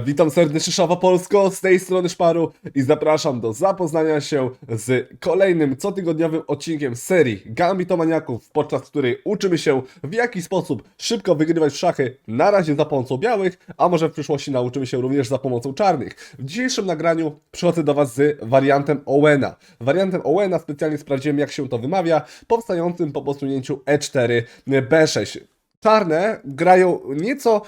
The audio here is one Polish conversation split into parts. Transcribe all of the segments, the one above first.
Witam serdecznie Szawa Polsko, z tej strony Szparu i zapraszam do zapoznania się z kolejnym cotygodniowym odcinkiem serii Gambito-Maniaków, podczas której uczymy się w jaki sposób szybko wygrywać szachy, na razie za pomocą białych, a może w przyszłości nauczymy się również za pomocą czarnych. W dzisiejszym nagraniu przychodzę do Was z wariantem Owena. Wariantem Owena specjalnie sprawdziłem jak się to wymawia, powstającym po posunięciu E E4, B6. Czarne grają nieco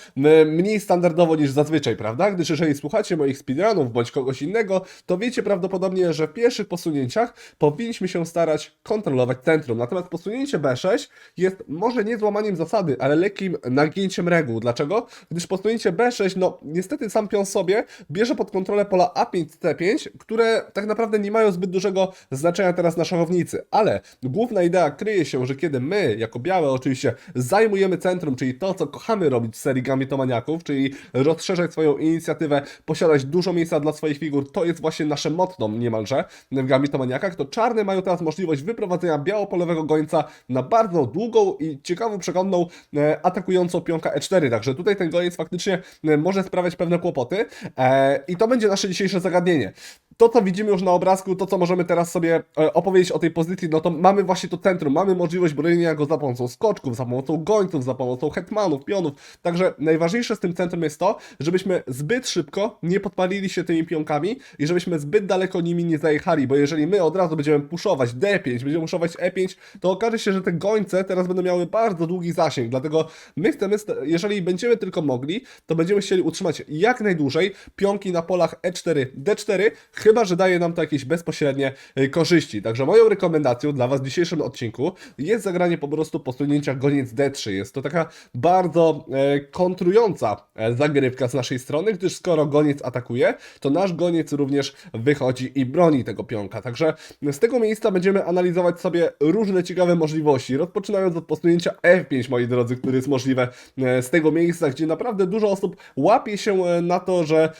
mniej standardowo niż zazwyczaj, prawda? Gdyż jeżeli słuchacie moich speedrunów bądź kogoś innego, to wiecie prawdopodobnie, że w pierwszych posunięciach powinniśmy się starać kontrolować centrum. Natomiast posunięcie B6 jest może nie złamaniem zasady, ale lekkim nagięciem reguł. Dlaczego? Gdyż posunięcie B6, no niestety sam pion sobie bierze pod kontrolę pola A5, C5, które tak naprawdę nie mają zbyt dużego znaczenia teraz na szachownicy. Ale główna idea kryje się, że kiedy my, jako białe oczywiście, zajmujemy centrum, czyli to, co kochamy robić w serii Gamitomaniaków, czyli rozszerzać swoją inicjatywę, posiadać dużo miejsca dla swoich figur, to jest właśnie nasze motto niemalże w Gamitomaniakach, to czarne mają teraz możliwość wyprowadzenia białopolowego gońca na bardzo długą i ciekawą, przekonną, e, atakującą pionka E4, także tutaj ten goniec faktycznie e, może sprawiać pewne kłopoty e, i to będzie nasze dzisiejsze zagadnienie. To, co widzimy już na obrazku, to, co możemy teraz sobie opowiedzieć o tej pozycji, no to mamy właśnie to centrum, mamy możliwość bronienia go za pomocą skoczków, za pomocą gońców, za pomocą hetmanów, pionów. Także najważniejsze z tym centrum jest to, żebyśmy zbyt szybko nie podpalili się tymi pionkami i żebyśmy zbyt daleko nimi nie zajechali, bo jeżeli my od razu będziemy puszować D5, będziemy puszować E5, to okaże się, że te gońce teraz będą miały bardzo długi zasięg, dlatego my chcemy, jeżeli będziemy tylko mogli, to będziemy chcieli utrzymać jak najdłużej pionki na polach E E4, D4, chyba że daje nam to jakieś bezpośrednie y, korzyści. Także moją rekomendacją dla Was w dzisiejszym odcinku jest zagranie po prostu posunięcia goniec D3. Jest to taka bardzo e, kontrująca e, zagrywka z naszej strony, gdyż skoro goniec atakuje, to nasz goniec również wychodzi i broni tego pionka. Także z tego miejsca będziemy analizować sobie różne ciekawe możliwości, rozpoczynając od posunięcia F5, moi drodzy, który jest możliwe e, z tego miejsca, gdzie naprawdę dużo osób łapie się na to, że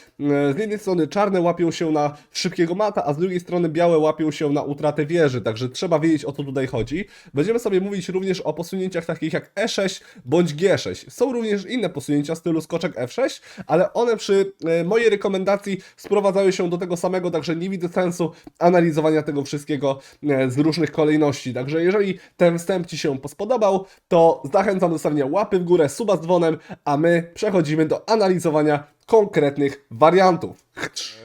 z jednej strony czarne łapią się na szybkiego mata, a z drugiej strony białe łapią się na utratę wieży, także trzeba wiedzieć o co tutaj chodzi. Będziemy sobie mówić również o posunięciach takich jak E6 bądź G6. Są również inne posunięcia stylu skoczek F6, ale one przy e, mojej rekomendacji sprowadzają się do tego samego, także nie widzę sensu analizowania tego wszystkiego e, z różnych kolejności. Także jeżeli ten wstęp Ci się spodobał, to zachęcam do stawienia łapy w górę, suba z dzwonem, a my przechodzimy do analizowania konkretnych wariantów.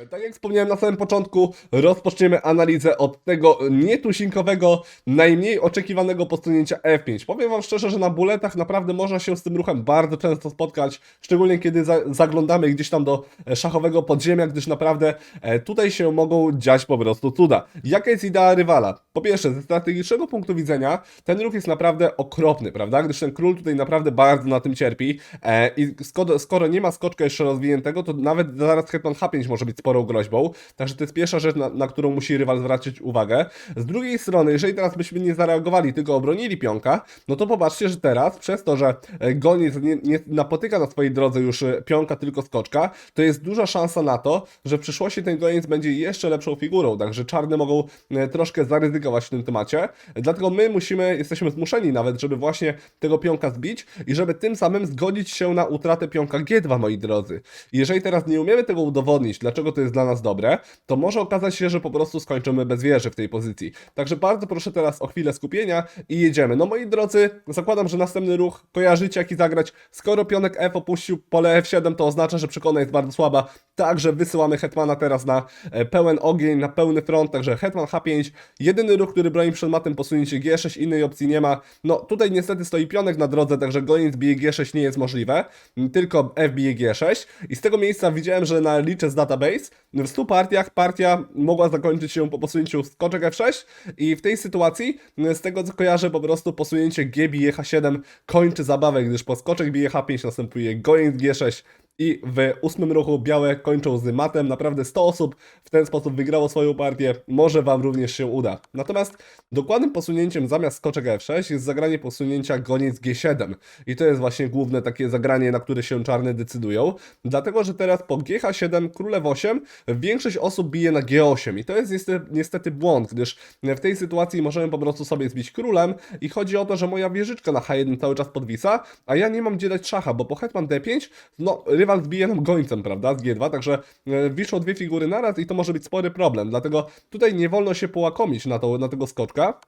E, Tak jak wspomniałem na samym początku, rozpoczniemy analizę od tego nietusinkowego, najmniej oczekiwanego posunięcia F5. Powiem Wam szczerze, że na buletach naprawdę można się z tym ruchem bardzo często spotkać, szczególnie kiedy za zaglądamy gdzieś tam do e, szachowego podziemia, gdyż naprawdę e, tutaj się mogą dziać po prostu cuda. Jaka jest idea rywala? Po pierwsze, ze strategicznego punktu widzenia ten ruch jest naprawdę okropny, prawda? Gdyż ten król tutaj naprawdę bardzo na tym cierpi e, i skoro, nie ma skoczka jeszcze rozwiniętego, to nawet zaraz hetman H5 może być sporą groźbą, także to jest pierwsza rzecz, na, na którą musi rywal zwracać uwagę. Z drugiej strony, jeżeli teraz byśmy nie zareagowali, tylko obronili pionka, no to popatrzcie, że teraz przez to, że e, goniec nie, nie napotyka na swojej drodze już e, pionka, tylko skoczka, to jest duża szansa na to, że w przyszłości ten goniec będzie jeszcze lepszą figurą, także czarne mogą e, troszkę zaryzykować w tym temacie, dlatego my musimy, jesteśmy zmuszeni nawet, żeby właśnie tego pionka zbić i żeby tym samym zgodzić się na utratę pionka G2, moi drodzy. Jeżeli teraz nie umiemy tego udowodnić, dlaczego to jest dla nas dobre, to może okazać się, że po prostu skończymy bez wieży w tej pozycji. Także bardzo proszę teraz o chwilę skupienia i jedziemy. No moi drodzy, zakładam, że następny ruch kojarzycie jaki zagrać. Skoro pionek F opuścił pole F7, to oznacza, że przekona jest bardzo słaba. Także wysyłamy hetmana teraz na e, pełen ogień, na pełny front, także hetman H5. Jedyny ruch, który broni przed matem, posunięcie G6, innej opcji nie ma. No tutaj niestety stoi pionek na drodze, także goniec bije G6 nie jest możliwe, tylko F bije G6. I z tego miejsca widziałem, że na liczę z database w 100 partiach partia mogła zakończyć się po posunięciu skoczek F6 i w tej sytuacji, z tego co kojarzę, po prostu posunięcie G bije H7 kończy zabawę, gdyż po skoczek bije H5 następuje goniec G6 i w ósmym ruchu białe kończą z matem. Naprawdę 100 osób w ten sposób wygrało swoją partię. Może Wam również się uda. Natomiast dokładnym posunięciem zamiast skoczek F6 jest zagranie posunięcia goniec G7. I to jest właśnie główne takie zagranie, na które się czarne decydują. Dlatego, że teraz po GH7, królew 8, większość osób bije na G8. I to jest niestety, niestety błąd, gdyż w tej sytuacji możemy po prostu sobie zbić królem i chodzi o to, że moja wieżyczka na H1 cały czas podwisa, a ja nie mam gdzie dać szacha, bo po hetman D5, no rywal rywal zbije nam gońcem, prawda, z G2, także e, wiszą dwie figury naraz i to może być spory problem, dlatego tutaj nie wolno się połakomić na, to, na tego skoczka,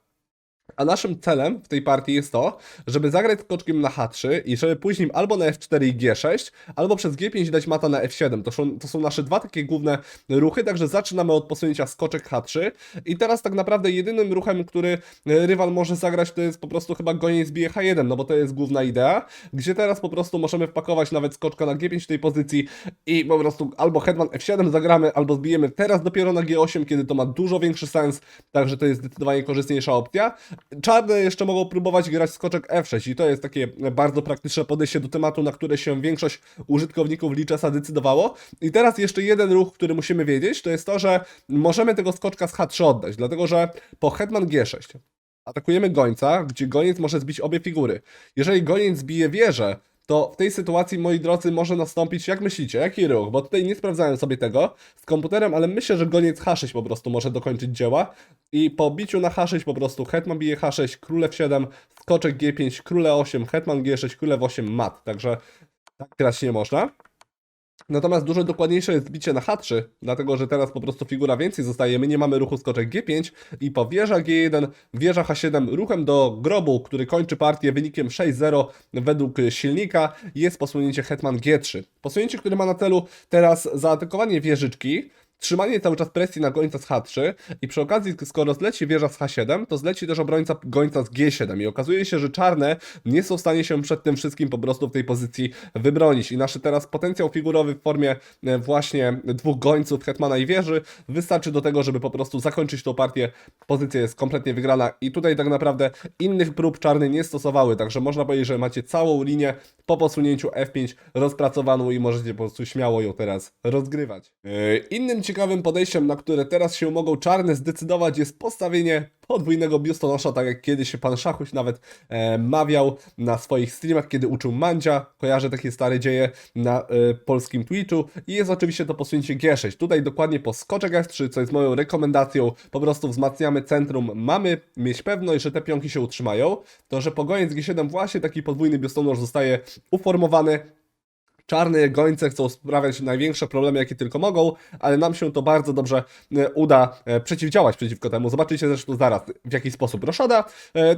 a naszym celem w tej partii jest to, żeby zagrać skoczkiem na H3 i żeby nim albo na F4 i G6, albo przez G5 dać mata na F7. To są, to są nasze dwa takie główne ruchy, także zaczynamy od posunięcia skoczek H3 i teraz tak naprawdę jedynym ruchem, który e, rywal może zagrać to jest po prostu chyba goniec bije H1, no bo to jest główna idea, gdzie teraz po prostu możemy wpakować nawet skoczka na G5 w tej pozycji i po prostu albo hetman F7 zagramy, albo zbijemy teraz dopiero na G8, kiedy to ma dużo większy sens, także to jest zdecydowanie korzystniejsza opcja. Czarne jeszcze mogą próbować grać skoczek F6 i to jest takie bardzo praktyczne podejście do tematu, na które się większość użytkowników Lichessa decydowało. I teraz jeszcze jeden ruch, który musimy wiedzieć, to jest to, że możemy tego skoczka z H3 oddać, dlatego że po hetman G6 atakujemy gońca, gdzie goniec może zbić obie figury. Jeżeli goniec zbije wieżę, to w tej sytuacji, moi drodzy, może nastąpić, jak myślicie, jaki ruch? Bo tutaj nie sprawdzałem sobie tego z komputerem, ale myślę, że goniec H6 po prostu może dokończyć dzieła i po biciu na H6 po prostu hetman bije H6, król F7, skoczek G5, król E8, hetman G6, król F8, mat, także tak grać nie można. Natomiast dużo dokładniejsze jest bicie na H3, dlatego że teraz po prostu figura więcej zostaje. My nie mamy ruchu skoczek G5 i po wieża G1, wieża H7 ruchem do grobu, który kończy partię wynikiem 6-0 według silnika jest posunięcie hetman G3. Posunięcie, które ma na celu teraz zaatakowanie wieżyczki, trzymanie cały czas presji na gońca z H3 i przy okazji, skoro zleci wieża z H7, to zleci też obrońca gońca z G7 i okazuje się, że czarne nie są w stanie się przed tym wszystkim po prostu w tej pozycji wybronić i nasz teraz potencjał figurowy w formie e, właśnie dwóch gońców, hetmana i wieży wystarczy do tego, żeby po prostu zakończyć tą partię. Pozycja jest kompletnie wygrana i tutaj tak naprawdę innych prób czarne nie stosowały, także można powiedzieć, że macie całą linię po posunięciu F5 rozpracowaną i możecie po prostu śmiało ją teraz rozgrywać. Yy, Innym ciekawym podejściem, na które teraz się mogą czarne zdecydować jest postawienie podwójnego biustonosza, tak jak kiedyś się pan Szachuś nawet e, mawiał na swoich streamach, kiedy uczył Mandzia. Kojarzę takie stare dzieje na e, polskim Twitchu. I jest oczywiście to posunięcie G6. Tutaj dokładnie po skoczek F3, co jest moją rekomendacją, po prostu wzmacniamy centrum. Mamy mieć pewność, że te pionki się utrzymają. To, że po goniec G7 właśnie taki podwójny biustonosz zostaje uformowany. Czarne gońce chcą sprawiać największe problemy, jakie tylko mogą, ale nam się to bardzo dobrze e, uda e, przeciwdziałać przeciwko temu. Zobaczycie zresztą zaraz, w jaki sposób. Roszada e,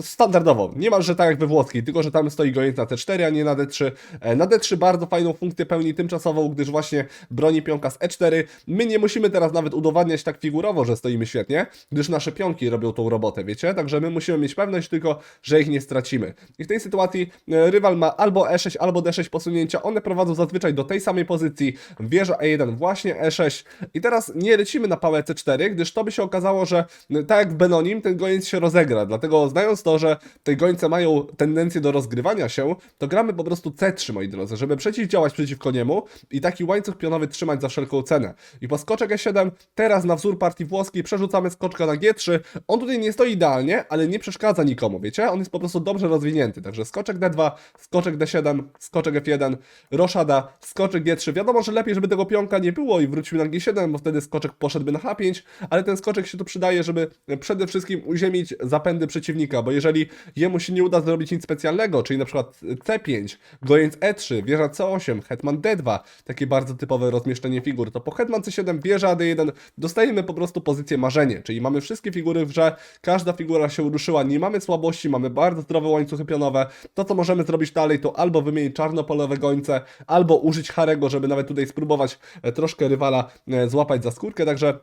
standardowo, niemalże tak jak we włoskiej, tylko że tam stoi goniec na T4, a nie na D3. E, Na D3 bardzo fajną funkcję pełni tymczasową, gdyż właśnie broni pionka z E4. My nie musimy teraz nawet udowadniać tak figurowo, że stoimy świetnie, gdyż nasze pionki robią tą robotę, wiecie? Także my musimy mieć pewność tylko, że ich nie stracimy. I w tej sytuacji e, rywal ma albo E6, albo D6 posunięcia. One prowadzą zazwyczaj do tej samej pozycji. Wieża E1, właśnie E6. I teraz nie lecimy na pałę C4, gdyż to by się okazało, że e, tak jak w Benonim, ten goniec się rozegra. Dlatego znając to, że te gońce mają tendencję do rozgrywania się, to gramy po prostu C3, moi drodzy, żeby przeciwdziałać przeciwko niemu i taki łańcuch pionowy trzymać za wszelką cenę. I po skoczek E7, teraz na wzór partii włoskiej przerzucamy skoczka na G3. On tutaj nie stoi idealnie, ale nie przeszkadza nikomu, wiecie? On jest po prostu dobrze rozwinięty. Także skoczek D2, skoczek D7, skoczek F1, roszada, skoczek G3. Wiadomo, że lepiej, żeby tego pionka nie było i wrócił na G7, bo wtedy skoczek poszedłby na H5, ale ten skoczek się tu przydaje, żeby przede wszystkim uziemić zapędy przeciwnika, bo jeżeli jemu się nie uda zrobić nic specjalnego, czyli na przykład C5, goniec E3, wieża C8, hetman D2, takie bardzo typowe rozmieszczenie figur, to po hetman C7, wieża D1 dostajemy po prostu pozycję marzenie, czyli mamy wszystkie figury w grze, każda figura się ruszyła, nie mamy słabości, mamy bardzo zdrowe łańcuchy pionowe, to co możemy zrobić dalej to albo wymienić czarnopolowe gońce, albo użyć Harego, żeby nawet tutaj spróbować e, troszkę rywala e, złapać za skórkę, także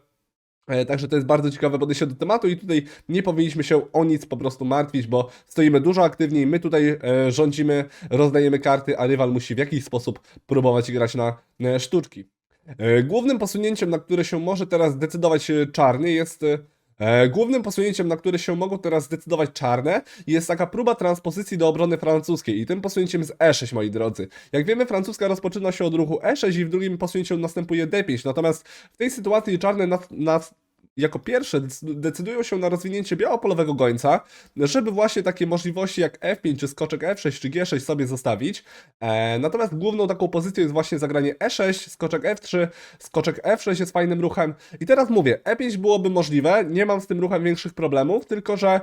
Także to jest bardzo ciekawe podejście do tematu i tutaj nie powinniśmy się o nic po prostu martwić, bo stoimy dużo aktywniej, my tutaj e, rządzimy, rozdajemy karty, a rywal musi w jakiś sposób próbować grać na e, sztuczki. E, Głównym posunięciem, na które się może teraz zdecydować e, czarny jest... e, głównym posunięciem, na które się mogą teraz zdecydować czarne, jest taka próba transpozycji do obrony francuskiej i tym posunięciem jest E6, moi drodzy. Jak wiemy, francuska rozpoczyna się od ruchu E6 i w drugim posunięciu następuje D5, natomiast w tej sytuacji czarne nas, nas jako pierwsze dec- decydują się na rozwinięcie białopolowego gońca, żeby właśnie takie możliwości jak F5 czy skoczek F6 czy G6 sobie zostawić. E, natomiast główną taką pozycją jest właśnie zagranie E6, skoczek F3, skoczek F6 jest fajnym ruchem. I teraz mówię, E5 byłoby możliwe, nie mam z tym ruchem większych problemów, tylko że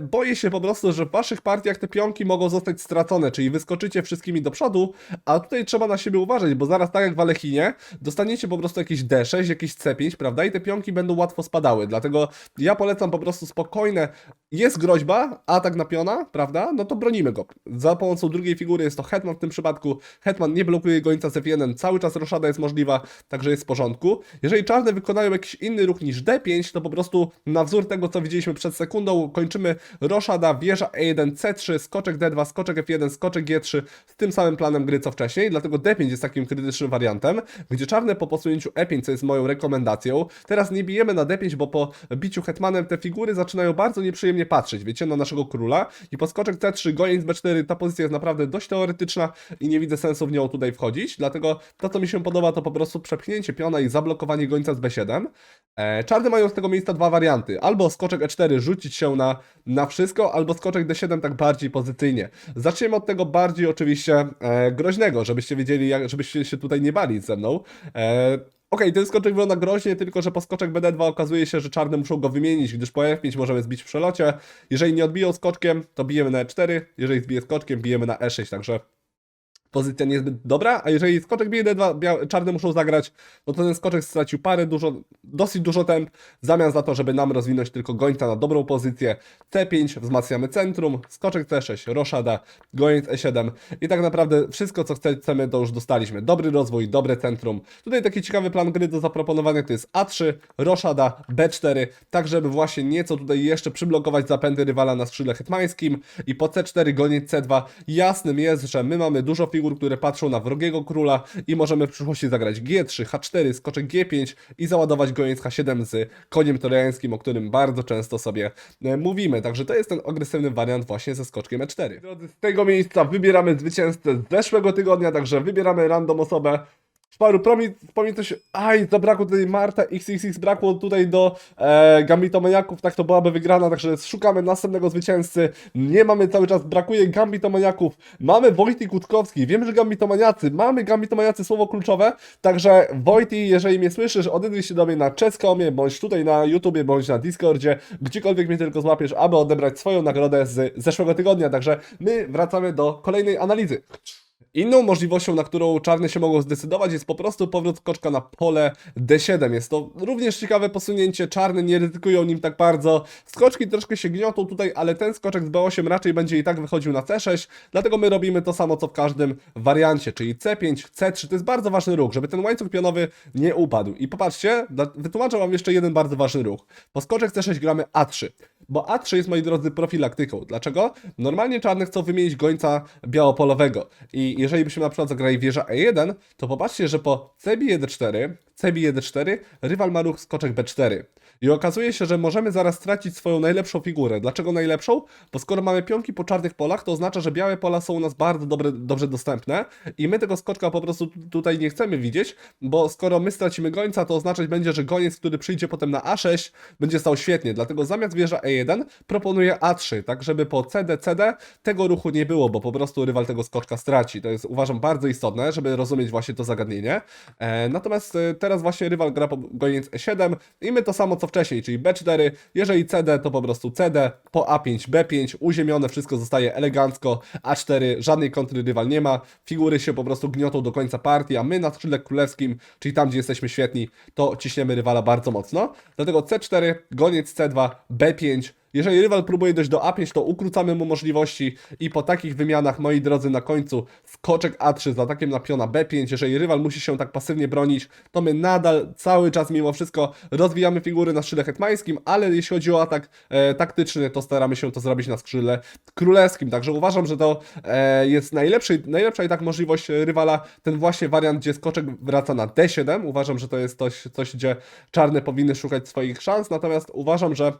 boję się po prostu, że w waszych partiach te pionki mogą zostać stracone, czyli wyskoczycie wszystkimi do przodu, a tutaj trzeba na siebie uważać, bo zaraz tak jak w Alechinie, dostaniecie po prostu jakieś D6, jakieś C5, prawda? I te pionki będą łatwo spadały. Dlatego ja polecam po prostu spokojne. Jest groźba, atak na piona, prawda? No to bronimy go. Za pomocą drugiej figury jest to Hetman w tym przypadku. Hetman nie blokuje gońca z F1, cały czas roszada jest możliwa, także jest w porządku. Jeżeli czarne wykonają jakiś inny ruch niż D5, to po prostu na wzór tego, co widzieliśmy przed sekundą, kończymy roszada, wieża E1, C3, skoczek D2, skoczek F1, skoczek G3 z tym samym planem gry co wcześniej, dlatego D5 jest takim krytycznym wariantem, gdzie czarne po posunięciu E5, co jest moją rekomendacją, teraz nie bijemy na D5, bo po biciu hetmanem te figury zaczynają bardzo nieprzyjemnie patrzeć, wiecie, na naszego króla i po skoczek C3, goniec B4, ta pozycja jest naprawdę dość teoretyczna i nie widzę sensu w nią tutaj wchodzić, dlatego to, co mi się podoba, to po prostu przepchnięcie piona i zablokowanie gońca z B7. E, czarne mają z tego miejsca dwa warianty, albo skoczek E4 rzucić się na, na wszystko, albo skoczek D7 tak bardziej pozycyjnie. Zaczniemy od tego bardziej oczywiście e, groźnego, żebyście wiedzieli, jak, żebyście się tutaj nie bali ze mną. E, Okej, ten skoczek wygląda groźnie, tylko że po skoczek BD2 okazuje się, że czarne muszą go wymienić, gdyż po F5 możemy zbić w przelocie. Jeżeli nie odbiją skoczkiem, to bijemy na E4, jeżeli zbije skoczkiem, bijemy na E6, także pozycja niezbyt dobra, a jeżeli skoczek bije D2, bia- czarne muszą zagrać, no to ten skoczek stracił parę, dużo, dosyć dużo temp, w zamian za to, żeby nam rozwinąć tylko gońca na dobrą pozycję, C5, wzmacniamy centrum, skoczek C6, roszada, goniec E7 i tak naprawdę wszystko, co chce- chcemy, to już dostaliśmy. Dobry rozwój, dobre centrum. Tutaj taki ciekawy plan gry do zaproponowania to jest A3, roszada, B4, tak żeby właśnie nieco tutaj jeszcze przyblokować zapędy rywala na skrzydle hetmańskim i po C4 goniec C2 jasnym jest, że my mamy dużo figur, które patrzą na wrogiego króla i możemy w przyszłości zagrać G3, H4, skoczek G5 i załadować goniec H7 z koniem toreańskim, o którym bardzo często sobie e, mówimy. Także to jest ten agresywny wariant właśnie ze skoczkiem E4. Drodzy, z tego miejsca wybieramy zwycięzcę z zeszłego tygodnia, także wybieramy random osobę. Szparu, coś. Aj, zabrakło tutaj Marta XXX, brakło tutaj do e, Gambitomaniaków, tak to byłaby wygrana, także szukamy następnego zwycięzcy. Nie mamy cały czas, brakuje Gambitomaniaków. Mamy Wojty Kutkowski, wiem, że Gambitomaniacy, mamy Gambitomaniacy słowo kluczowe, także Wojty, jeżeli mnie słyszysz, odezwij się do mnie na Czeskomie, bądź tutaj na YouTubie, bądź na Discordzie, gdziekolwiek mnie tylko złapiesz, aby odebrać swoją nagrodę z zeszłego tygodnia, także my wracamy do kolejnej analizy. Inną możliwością, na którą czarne się mogą zdecydować, jest po prostu powrót skoczka na pole D7. Jest to również ciekawe posunięcie. Czarne nie ryzykują nim tak bardzo. Skoczki troszkę się gniotą tutaj, ale ten skoczek z B8 raczej będzie i tak wychodził na C6. Dlatego my robimy to samo co w każdym wariancie, czyli C5, C3. To jest bardzo ważny ruch, żeby ten łańcuch pionowy nie upadł. I popatrzcie, wytłumaczę Wam jeszcze jeden bardzo ważny ruch. Po skoczek C6 gramy A3. Bo A3 jest, moi drodzy, profilaktyką. Dlaczego? Normalnie czarne chcą wymienić gońca białopolowego. I jeżeli byśmy na przykład zagrali wieża E1, to popatrzcie, że po C bije D4, C bije D4, rywal ma ruch skoczek B4. I okazuje się, że możemy zaraz stracić swoją najlepszą figurę. Dlaczego najlepszą? Bo skoro mamy pionki po czarnych polach, to oznacza, że białe pola są u nas bardzo dobre, dobrze dostępne i my tego skoczka po prostu tu- tutaj nie chcemy widzieć, bo skoro my stracimy gońca, to oznaczać będzie, że goniec, który przyjdzie potem na A6, będzie stał świetnie. Dlatego zamiast wieża E1 proponuję A3, tak żeby po CD, CD tego ruchu nie było, bo po prostu rywal tego skoczka straci. To jest uważam bardzo istotne, żeby rozumieć właśnie to zagadnienie. E, natomiast e, teraz właśnie rywal gra po goniec E7 i my to samo co wcześniej, czyli B4, jeżeli CD to po prostu CD, po A5 B5, uziemione, wszystko zostaje elegancko, A4, żadnej kontry rywal nie ma, figury się po prostu gniotą do końca partii, a my na skrzydle królewskim, czyli tam gdzie jesteśmy świetni, to ciśniemy rywala bardzo mocno. Dlatego C4, goniec C2, B5, jeżeli rywal próbuje dojść do A5, to ukrócamy mu możliwości i po takich wymianach, moi drodzy, na końcu skoczek A3 z atakiem na piona B5. Jeżeli rywal musi się tak pasywnie bronić, to my nadal cały czas mimo wszystko rozwijamy figury na skrzydle hetmańskim, ale jeśli chodzi o atak e, taktyczny, to staramy się to zrobić na skrzydle królewskim. Także uważam, że to e, jest najlepszy, najlepsza i tak możliwość rywala, ten właśnie wariant, gdzie skoczek wraca na D7. Uważam, że to jest coś, coś gdzie czarne powinny szukać swoich szans, natomiast uważam, że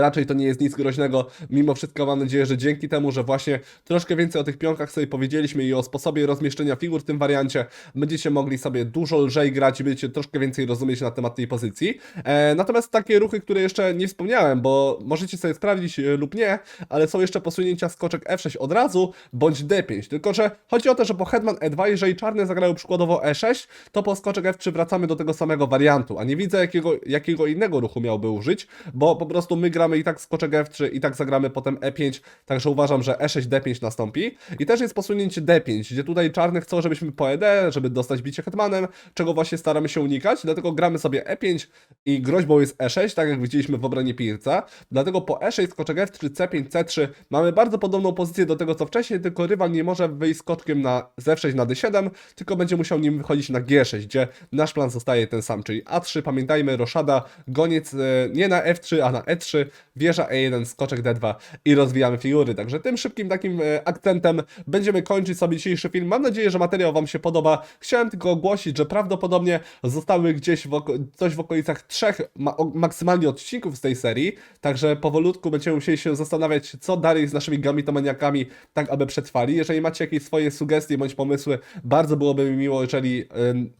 Raczej to nie jest nic groźnego. Mimo wszystko mam nadzieję, że dzięki temu, że właśnie troszkę więcej o tych pionkach sobie powiedzieliśmy i o sposobie rozmieszczenia figur w tym wariancie, będziecie mogli sobie dużo lżej grać i będziecie troszkę więcej rozumieć na temat tej pozycji. E, natomiast takie ruchy, które jeszcze nie wspomniałem, bo możecie sobie sprawdzić e, lub nie, ale są jeszcze posunięcia skoczek F6 od razu, bądź D5. Tylko, że chodzi o to, że po Hetman E2, jeżeli czarne zagrają przykładowo E6, to po skoczek F3 wracamy do tego samego wariantu, a nie widzę jakiego, jakiego innego ruchu miałby użyć, bo po prostu my gramy i tak skoczek F3 i tak zagramy potem E5, także uważam, że E6, D5 nastąpi. I też jest posunięcie D5, gdzie tutaj czarny chcą, żebyśmy po ED, żeby dostać bicie hetmanem, czego właśnie staramy się unikać, dlatego gramy sobie E5 i groźbą jest E6, tak jak widzieliśmy w obronie Pirca, dlatego po E6 skoczek F3, C5, C3 mamy bardzo podobną pozycję do tego co wcześniej, tylko rywal nie może wyjść skoczkiem na z F6 na D7, tylko będzie musiał nim wychodzić na G6, gdzie nasz plan zostaje ten sam, czyli A3, pamiętajmy, roszada, goniec e, nie na F3, a na E3, wieża E1, skoczek D2 i rozwijamy figury. Także tym szybkim takim e, akcentem będziemy kończyć sobie dzisiejszy film. Mam nadzieję, że materiał Wam się podoba. Chciałem tylko ogłosić, że prawdopodobnie zostały gdzieś w coś w okolicach trzech ma maksymalnie odcinków z tej serii, także powolutku będziemy musieli się zastanawiać, co dalej z naszymi gamitomaniakami, tak aby przetrwali. Jeżeli macie jakieś swoje sugestie bądź pomysły, bardzo byłoby mi miło, jeżeli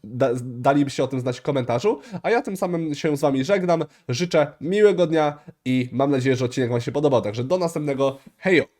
da, dalibyście o tym znać w komentarzu. A ja tym samym się z Wami żegnam. Życzę miłego dnia i mam nadzieję, że odcinek Wam się podobał. Także do następnego. Hejo!